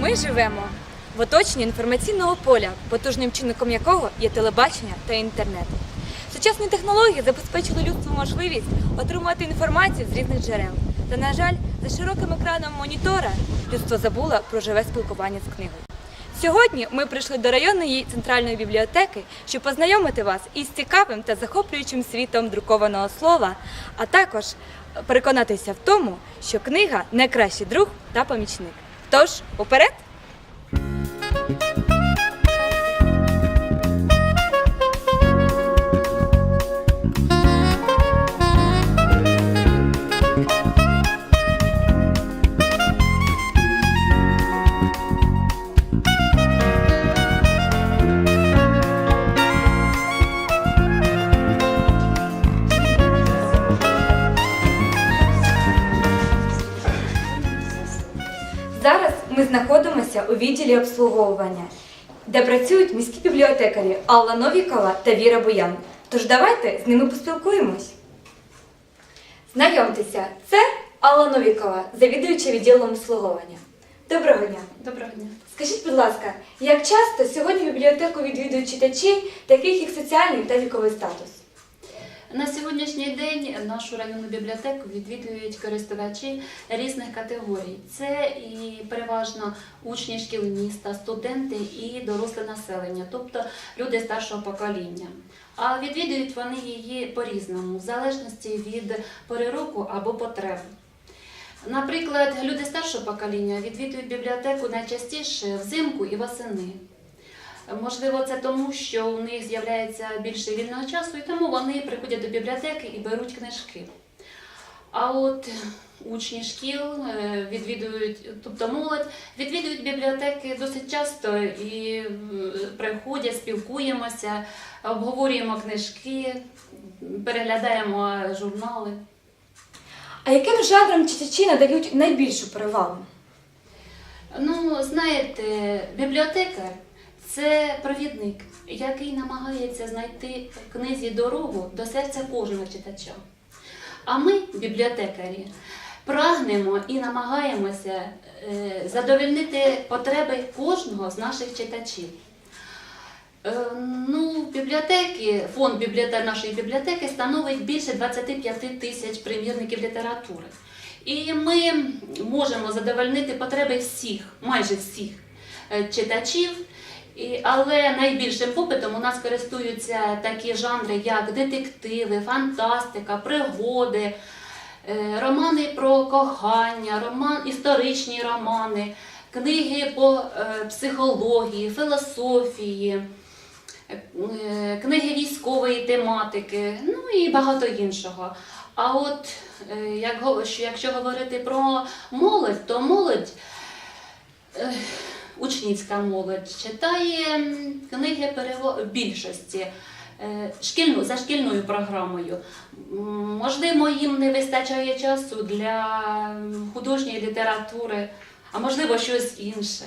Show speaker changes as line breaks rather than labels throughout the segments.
Ми живемо в оточенні інформаційного поля, потужним чинником якого є телебачення та інтернет. Сучасні технології забезпечили людству можливість отримувати інформацію з різних джерел. Та, на жаль, за широким екраном монітора людство забуло про живе спілкування з книгою. Сьогодні ми прийшли до районної центральної бібліотеки, щоб познайомити вас із цікавим та захоплюючим світом друкованого слова, а також переконатися в тому, що книга найкращий друг та помічник. Тож, уперед! Ми знаходимося у відділі обслуговування, де працюють міські бібліотекарі Алла Новікова та Віра Буян. Тож давайте з ними поспілкуємось. Знайомтеся, це Алла Новікова, завідуюча відділом обслуговування. Доброго дня!
Доброго дня.
Скажіть, будь ласка, як часто сьогодні бібліотеку відвідують читачі, таких їх соціальний та віковий статус?
На сьогоднішній день нашу районну бібліотеку відвідують користувачі різних категорій. Це і переважно учні шкіл міста, студенти і доросле населення, тобто люди старшого покоління. А відвідують вони її по-різному, в залежності від пори року або потреб. Наприклад, люди старшого покоління відвідують бібліотеку найчастіше взимку і восени. Можливо, це тому, що у них з'являється більше вільного часу, і тому вони приходять до бібліотеки і беруть книжки. А от учні шкіл е, відвідують, тобто молодь, відвідують бібліотеки досить часто і е, приходять, спілкуємося, обговорюємо книжки, переглядаємо журнали.
А яким жанрам читачі надають найбільшу перевагу?
Ну, знаєте, бібліотекар це провідник, який намагається знайти в книзі дорогу до серця кожного читача. А ми, бібліотекарі, прагнемо і намагаємося е, задовольнити потреби кожного з наших читачів. Е, Ну, бібліотеки, фонд бібліотек нашої бібліотеки становить більше 25 тисяч примірників літератури. І ми можемо задовольнити потреби всіх, майже всіх е, читачів. І, але найбільшим попитом у нас користуються такі жанри, як детективи, фантастика, пригоди, е, романи про кохання, роман, історичні романи, книги по е, психології, філософії, е, книги військової тематики, ну і багато іншого. А от як, якщо говорити про молодь, то молодь, учнівська молодь, читає книги перево- більшості. е, Шкільну, за шкільною програмою. Можливо, їм не вистачає часу для художньої літератури, а можливо, щось інше.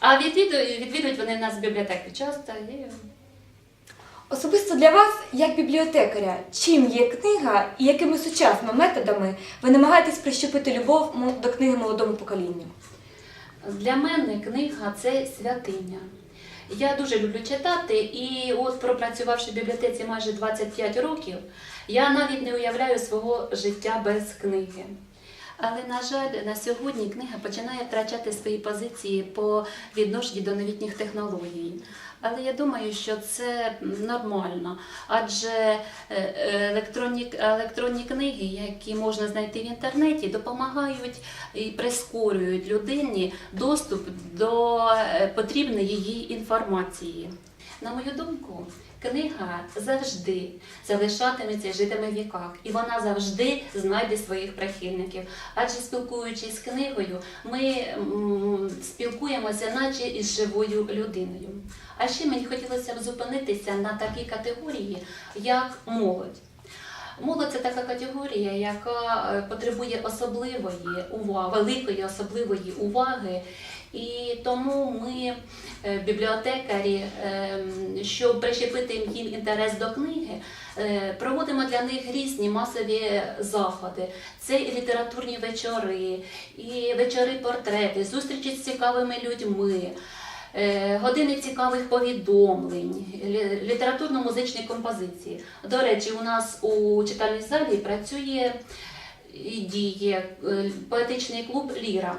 А відвідують, відвідують вони нас в бібліотеки часто. І...
Особисто для вас, як бібліотекаря, чим є книга і якими сучасними методами ви намагаєтесь прищепити любов до книги молодому поколінню?
Для мене книга це святиня. Я дуже люблю читати, і от пропрацювавши в бібліотеці майже 25 років, я навіть не уявляю свого життя без книги. Але, на жаль, на сьогодні книга починає втрачати свої позиції по відношенню до новітніх технологій. Але я думаю, що це нормально, адже е, електронні, електронні книги, які можна знайти в інтернеті, допомагають і прискорюють людині доступ до е, потрібної їй інформації. На мою думку, книга завжди залишатиметься житиме в віках, і вона завжди знайде своїх прихильників. Адже спілкуючись з книгою, ми спілкуємося, наче із живою людиною. А ще мені хотілося б зупинитися на такій категорії, як молодь. Молодь це така категорія, яка е, потребує особливої уваги, великої особливої уваги І тому ми, е, бібліотекарі, ем, щоб прищепити їм інтерес до книги, е, проводимо для них різні масові заходи. Це і літературні вечори, і вечори портрети, зустрічі з цікавими людьми. е, Години цікавих повідомлень, літературно-музичні композиції. До речі, у нас у читальній залі працює і діє е, поетичний клуб Ліра.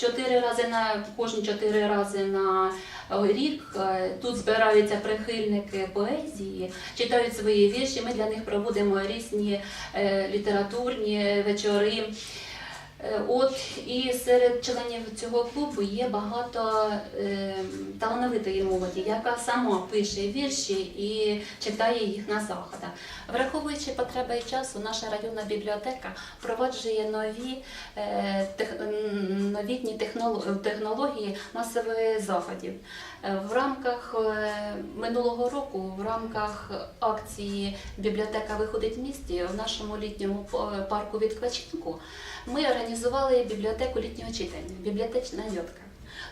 Чотири рази на кожні чотири рази на е, рік е, тут збираються прихильники поезії, читають свої вірші. Ми для них проводимо різні е, літературні вечори. Е, От і серед членів цього клубу є багато е, талановитої молоді, яка сама пише вірші і читає їх на заходах. Враховуючи потреби і часу, наша районна бібліотека впроваджує нові е, тех, новітні технології масових заходів. Е, В рамках е, минулого року, в рамках акції Бібліотека виходить в місті в нашому літньому по- парку відпочинку ми організували бібліотеку літнього читання, бібліотечна йотка.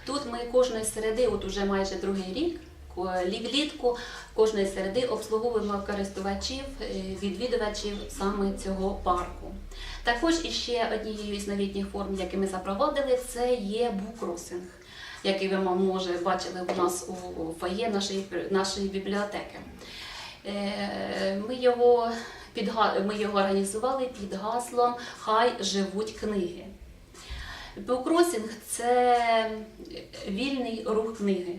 Тут ми кожної середи, от уже майже другий рік, влітку, кожної середи обслуговуємо користувачів, е, відвідувачів саме цього парку. Також іще однією з новітніх форм, які ми запровадили, це є букросинг, який ви може бачили у нас у фоє нашої, нашої бібліотеки. Е, Ми його, підга- ми його організували під гаслом Хай живуть книги. Букросінг це вільний рух книги.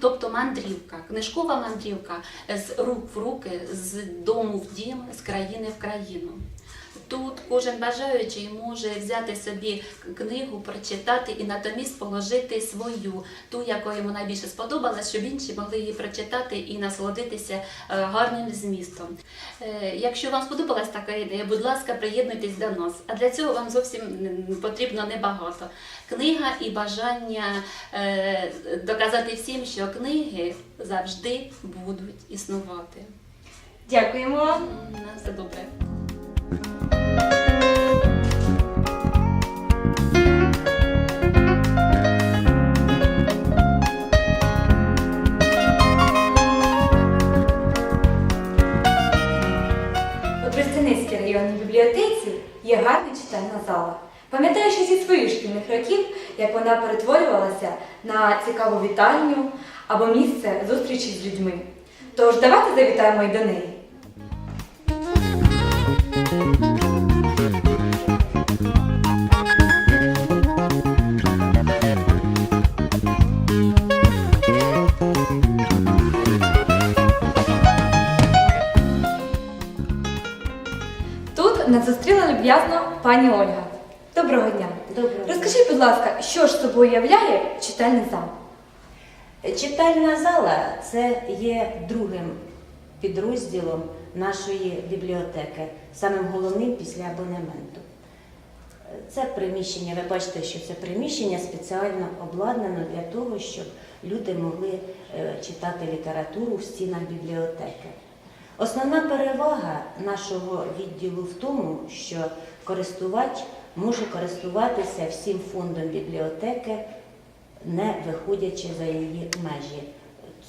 Тобто мандрівка, книжкова мандрівка з рук в руки, з дому в дім, з країни в країну. Тут кожен бажаючий може взяти собі книгу, прочитати і натомість положити свою, ту, яка йому найбільше сподобалась, щоб інші могли її прочитати і насолодитися е, гарним змістом. Е, Якщо вам сподобалась така ідея, будь ласка, приєднуйтесь до нас. А для цього вам зовсім потрібно небагато. Книга і бажання е, доказати всім, що книги завжди будуть існувати.
Дякуємо
На все добре.
У Тростяницькій районній бібліотеці є гарна читальна зала. Пам'ятаю ще зі своїх шкільних років, як вона перетворювалася на цікаву вітальню або місце зустрічі з людьми. Тож давайте завітаємо й до неї. Тут нас зустріла люб'язно пані Ольга. Доброго дня.
Доброго.
Розкажіть, будь ласка, що ж собою являє читальний зал?
Читальна зала це є другим підрозділом нашої бібліотеки, самим головним після абонементу. Це приміщення, ви бачите, що це приміщення спеціально обладнано для того, щоб люди могли е, читати літературу в стінах бібліотеки. Основна перевага нашого відділу в тому, що користувач може користуватися всім фондом бібліотеки, не виходячи за її межі.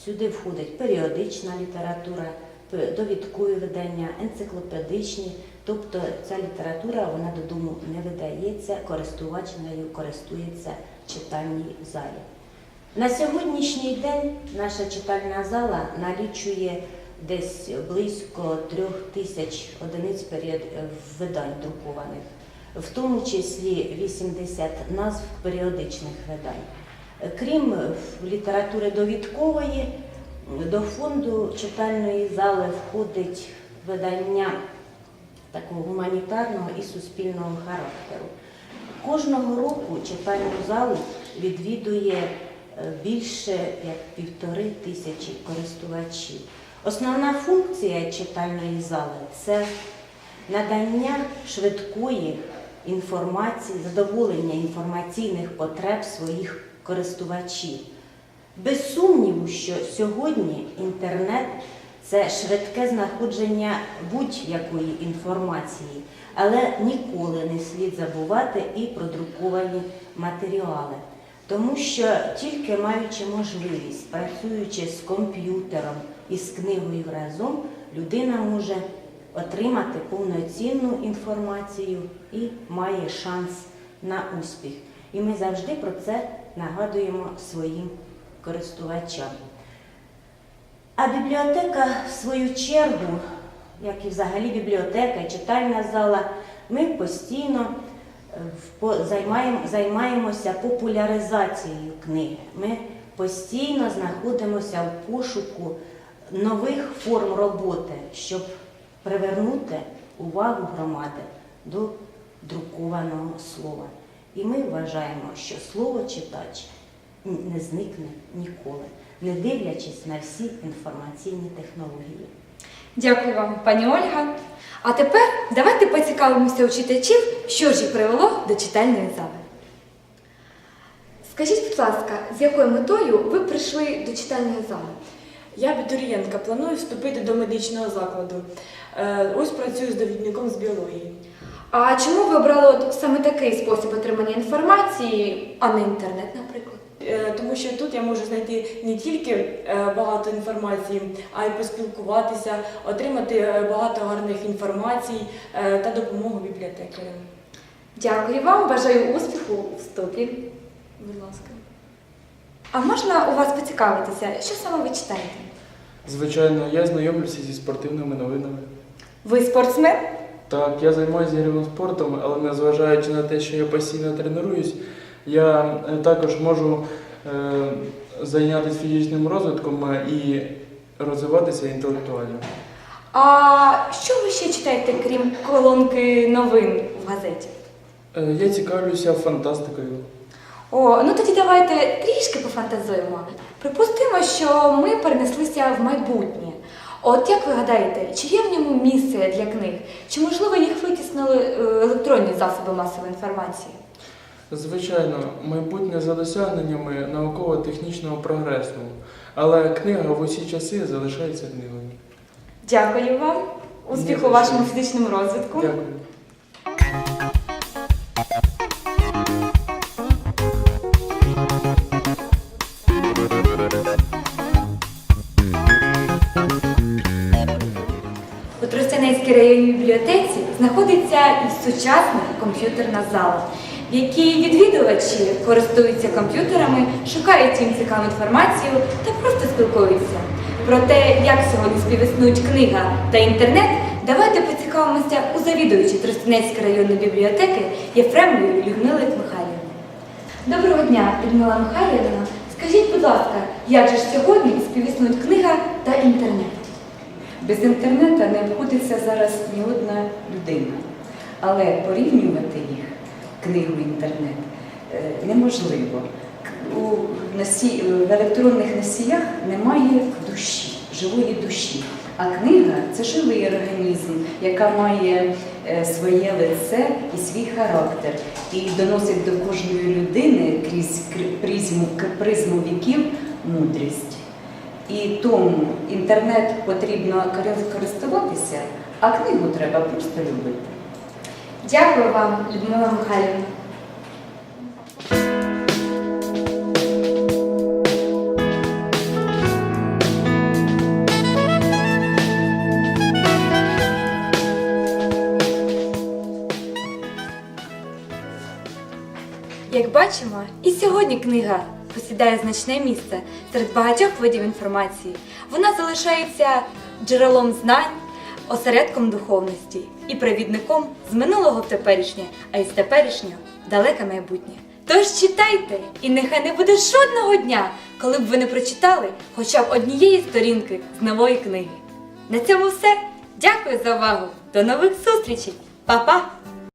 Сюди входить періодична література, п- довідкові видання, енциклопедичні. Тобто ця література вона додому не видається, користувач нею користується в читальній залі. На сьогоднішній день наша читальна зала налічує десь близько трьох тисяч одиниць видань друкованих, в тому числі 80 назв періодичних видань. Крім літератури довідкової, до фонду читальної зали входить видання такого гуманітарного і суспільного характеру. Кожного року читальну залу відвідує е, більше як півтори тисячі користувачів. Основна функція читальної зали це надання швидкої інформації, задоволення інформаційних потреб своїх користувачів. Без сумніву, що сьогодні інтернет це швидке знаходження будь-якої інформації, але ніколи не слід забувати і про друковані матеріали. Тому що тільки маючи можливість, працюючи з комп'ютером і з книгою разом, людина може отримати повноцінну інформацію і має шанс на успіх. І ми завжди про це нагадуємо своїм користувачам. А бібліотека, в свою чергу, як і взагалі бібліотека, і читальна зала, ми постійно е, займаємося популяризацією книги. Ми постійно знаходимося в пошуку нових форм роботи, щоб привернути увагу громади до друкованого слова. І ми вважаємо, що слово читач не зникне ніколи, не дивлячись на всі інформаційні технології.
Дякую вам, пані Ольга. А тепер давайте поцікавимося у читачів, що ж їх привело до читальної зали. Скажіть, будь ласка, з якою метою ви прийшли до читальної зали?
Я абітурієнтка, планую вступити до медичного закладу. Е, Ось працюю з довідником з біології.
А чому ви обрали от саме такий спосіб отримання інформації, а не інтернет, наприклад?
Е, Тому що тут я можу знайти не тільки е, багато інформації, а й поспілкуватися, отримати е, багато гарних інформацій та допомогу бібліотекарям.
Дякую вам, бажаю успіху у вступі.
Будь ласка.
А можна у вас поцікавитися, що саме ви читаєте?
Звичайно, я знайомлюся зі спортивними новинами.
Ви спортсмен?
Так, я займаюся ігровим спортом, але незважаючи на те, що я постійно тренуюсь, я е, також можу е, зайнятися фізичним розвитком е, і розвиватися інтелектуально.
А що ви ще читаєте, крім колонки новин в газеті?
Я цікавлюся фантастикою.
О, ну тоді давайте трішки пофантазуємо. Припустимо, що ми перенеслися в майбутнє. От як ви гадаєте, чи є в ньому місце для книг? Чи можливо їх витіснили електронні засоби масової інформації?
Звичайно, майбутнє за досягненнями науково-технічного прогресу, але книга в усі часи залишається книгою.
Дякую вам. Успіху у вашому фізичному розвитку.
Дякую.
У Тростянецькій районній бібліотеці знаходиться і сучасна комп'ютерна зала, в якій відвідувачі користуються комп'ютерами, шукають їм цікаву інформацію та просто спілкуються. Про те, як сьогодні співіснують книга та інтернет, давайте поцікавимося у завідувачі Тростянецької районної бібліотеки Єфремової Людмили Михайлівни. Доброго дня, Людмила Михайлівна. Скажіть, будь ласка, як же ж сьогодні співіснують книга та інтернет?
Без інтернету не обходиться зараз ні одна людина. Але порівнювати їх, книгу і інтернет, е, неможливо. У носі... В електронних носіях немає душі, живої душі. А книга це живий організм, яка має е, своє лице і свій характер, і доносить до кожної людини крізь призму, призму віків мудрість. І тому інтернет потрібно користуватися, а книгу треба просто любити.
Дякую вам, Людмила Михайлівна. Як бачимо, і сьогодні книга посідає значне місце серед багатьох видів інформації. Вона залишається джерелом знань, осередком духовності і провідником з минулого в теперішнє, а із теперішнього в далеке майбутнє. Тож читайте, і нехай не буде жодного дня, коли б ви не прочитали хоча б однієї сторінки з нової книги. На цьому все. Дякую за увагу. До нових зустрічей. Па-па!